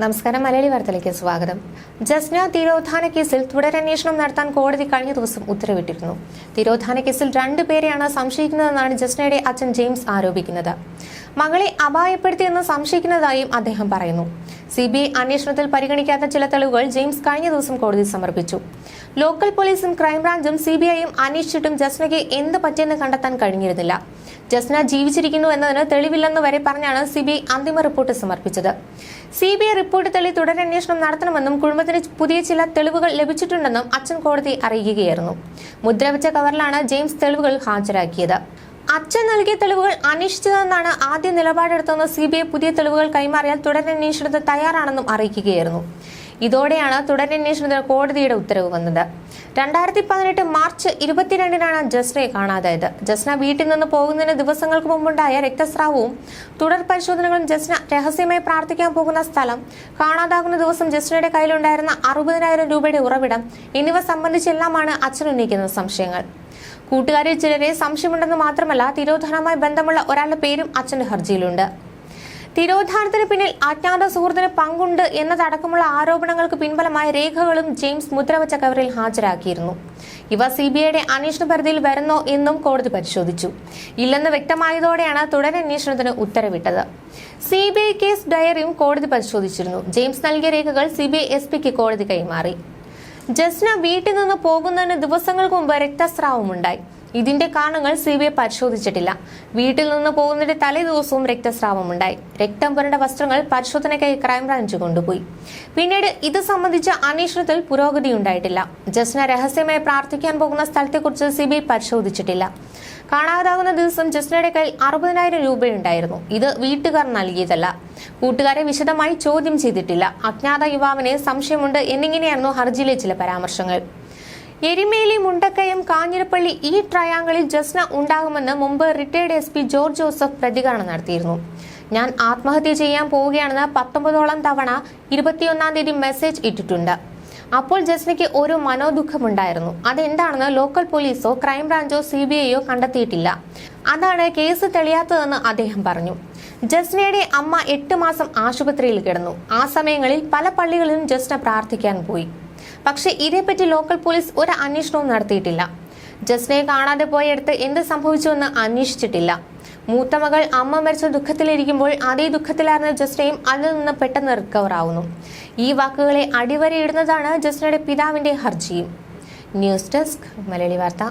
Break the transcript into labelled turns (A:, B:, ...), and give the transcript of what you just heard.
A: നമസ്കാരം. മലയാളി വാർത്തയിലേക്ക് സ്വാഗതം. ജസ്ന തിരോധാന കേസിൽ തുടരന്വേഷണം നടത്താൻ കോടതി കഴിഞ്ഞ ദിവസം ഉത്തരവിട്ടിരുന്നു. തിരോധാന കേസിൽ രണ്ടു പേരെയാണ് സംശയിക്കുന്നതെന്നാണ് ജസ്നയുടെ അച്ഛൻ ജെയിംസ് ആരോപിക്കുന്നത്. മകളെ അപായപ്പെടുത്തിയെന്ന് സംശയിക്കുന്നതായും അദ്ദേഹം പറയുന്നു. സി ബി ഐ അന്വേഷണത്തിൽ പരിഗണിക്കാത്ത ചില തെളിവുകൾ ജെയിംസ് കഴിഞ്ഞ ദിവസം കോടതി സമർപ്പിച്ചു. ലോക്കൽ പോലീസും ക്രൈംബ്രാഞ്ചും സി ബി ഐയും അന്വേഷിച്ചിട്ടും ജസ്നയ്ക്ക് എന്ത് പറ്റിയെന്ന് കണ്ടെത്താൻ കഴിഞ്ഞിരുന്നില്ല. ജസ്ന ജീവിച്ചിരിക്കുന്നു എന്നതിന് തെളിവില്ലെന്ന് വരെ പറഞ്ഞാണ് സി ബി ഐ അന്തിമ റിപ്പോർട്ട് സമർപ്പിച്ചത്. സി ബി ഐ റിപ്പോർട്ട് തെളി തുടരന്വേഷണം നടത്തണമെന്നും കുടുംബത്തിന് പുതിയ ചില തെളിവുകൾ ലഭിച്ചിട്ടുണ്ടെന്നും അച്ഛൻ കോടതി അറിയിക്കുകയായിരുന്നു. മുദ്രവെച്ച കവറിലാണ് ജെയിംസ് തെളിവുകൾ ഹാജരാക്കിയത്. അച്ഛൻ നൽകിയ തെളിവുകൾ അന്വേഷിച്ചതെന്നാണ് ആദ്യ നിലപാടെടുത്തെന്ന് സി ബി ഐ പുതിയ തെളിവുകൾ കൈമാറിയാൽ തുടരന്വേഷണത്തിന് തയ്യാറാണെന്നും അറിയിക്കുകയായിരുന്നു. ഇതോടെയാണ് തുടരന്വേഷണത്തിന് കോടതിയുടെ ഉത്തരവ് വന്നത്. രണ്ടായിരത്തി പതിനെട്ട് മാർച്ച് ഇരുപത്തിരണ്ടിനാണ് ജസ്നയെ കാണാതായത്. ജസ്ന വീട്ടിൽ നിന്ന് പോകുന്നതിന് ദിവസങ്ങൾക്ക് മുമ്പുണ്ടായ രക്തസ്രാവവും തുടർ പരിശോധനകളും ജസ്ന രഹസ്യമായി പ്രാർത്ഥിക്കാൻ പോകുന്ന സ്ഥലം കാണാതാകുന്ന ദിവസം ജസ്നയുടെ കയ്യിലുണ്ടായിരുന്ന അറുപതിനായിരം രൂപയുടെ ഉറവിടം എന്നിവ സംബന്ധിച്ചെല്ലാമാണ് അച്ഛൻ ഉന്നയിക്കുന്ന സംശയങ്ങൾ. കൂട്ടുകാരിൽ ചിലരെ സംശയമുണ്ടെന്ന് മാത്രമല്ല തിരോധാനവുമായി ബന്ധമുള്ള ഒരാളുടെ പേരും അച്ഛന്റെ ഹർജിയിലുണ്ട്. തിരോധാനത്തിന് പിന്നിൽ അജ്ഞാത സുഹൃത്തിന് പങ്കുണ്ട് എന്നതടക്കമുള്ള ആരോപണങ്ങൾക്ക് പിൻബലമായ രേഖകളും ജെയിംസ് മുദ്രവച്ച കവറിൽ ഹാജരാക്കിയിരുന്നു. ഇവ സി ബി ഐയുടെ അന്വേഷണ പരിധിയിൽ വരുന്നോ എന്നും കോടതി പരിശോധിച്ചു. ഇല്ലെന്ന് വ്യക്തമായതോടെയാണ് തുടരന്വേഷണത്തിന് ഉത്തരവിട്ടത്. സി ബി ഐ കേസ് ഡയറിയും കോടതി പരിശോധിച്ചിരുന്നു. ജെയിംസ് നൽകിയ രേഖകൾ സി ബി ഐ എസ് പിക്ക് കോടതി കൈമാറി. ജസ്ന വീട്ടിൽ നിന്ന് പോകുന്നതിന് ദിവസങ്ങൾക്ക് മുമ്പ് രക്തസ്രാവമുണ്ടായി. ഇതിന്റെ കാരണങ്ങൾ സി ബി ഐ പരിശോധിച്ചിട്ടില്ല. വീട്ടിൽ നിന്ന് പോകുന്നതിന്റെ തലേ ദിവസവും രക്തസ്രാവമുണ്ടായി. രക്തം പുരണ്ട വസ്ത്രങ്ങൾ പരിശോധനയ്ക്കായി ക്രൈംബ്രാഞ്ച് കൊണ്ടുപോയി. പിന്നീട് ഇത് സംബന്ധിച്ച അന്വേഷണത്തിൽ പുരോഗതി ഉണ്ടായിട്ടില്ല. ജസ്ന രഹസ്യമായി പ്രാർത്ഥിക്കാൻ പോകുന്ന സ്ഥലത്തെക്കുറിച്ച് സി ബി ഐ പരിശോധിച്ചിട്ടില്ല. കാണാതാകുന്ന ദിവസം ജസ്നയുടെ കയ്യിൽ അറുപതിനായിരം രൂപയുണ്ടായിരുന്നു. ഇത് വീട്ടുകാർ നൽകിയതല്ല. കൂട്ടുകാരെ വിശദമായി ചോദ്യം ചെയ്തിട്ടില്ല. അജ്ഞാത യുവാവിന് സംശയമുണ്ട് എന്നിങ്ങനെയായിരുന്നു ഹർജിയിലെ ചില പരാമർശങ്ങൾ. എരിമേലി മുണ്ടക്കയം കാഞ്ഞിരപ്പള്ളി ഈ ട്രയാങ്കിളിൽ ജസ്ന ഉണ്ടാകുമെന്ന് മുമ്പ് retired S P George Joseph പ്രതികരണം നടത്തിയിരുന്നു. ഞാൻ ആത്മഹത്യ ചെയ്യാൻ പോവുകയാണെന്ന് പത്തൊമ്പതോളം തവണ ഇരുപത്തിയൊന്നാം തീയതി മെസ്സേജ് ഇട്ടിട്ടുണ്ട്. അപ്പോൾ ജസ്നയ്ക്ക് ഒരു മനോദുഃഖമുണ്ടായിരുന്നു. അതെന്താണെന്ന് ലോക്കൽ പോലീസോ ക്രൈംബ്രാഞ്ചോ സി ബി ഐയോ കണ്ടെത്തിയിട്ടില്ല. അതാണ് കേസ് തെളിയാത്തതെന്ന് അദ്ദേഹം പറഞ്ഞു. ജസ്നയുടെ അമ്മ എട്ട് മാസം ആശുപത്രിയിൽ കിടന്നു. ആ സമയങ്ങളിൽ പല പള്ളികളിലും ജസ്ന പ്രാർത്ഥിക്കാൻ പോയി. പക്ഷേ ഇതേപ്പറ്റി ലോക്കൽ പോലീസ് ഒരു അന്വേഷണവും നടത്തിയിട്ടില്ല. ജസ്നയെ കാണാതെ പോയടുത്ത് എന്ത് സംഭവിച്ചുവെന്ന് അന്വേഷിച്ചിട്ടില്ല. മൂത്ത മകൾ അമ്മ മരിച്ച ദുഃഖത്തിലിരിക്കുമ്പോൾ അതേ ദുഃഖത്തിലായിരുന്ന ജസ്നയും അതിൽ നിന്ന് പെട്ടെന്ന് റിക്കവർ ആവുന്നു. ഈ വാക്കുകളെ അടിവരയിടുന്നതാണ് ജസ്നയുടെ പിതാവിന്റെ ഹർജിയും. ന്യൂസ് ഡെസ്ക് മലയാളി വാർത്ത.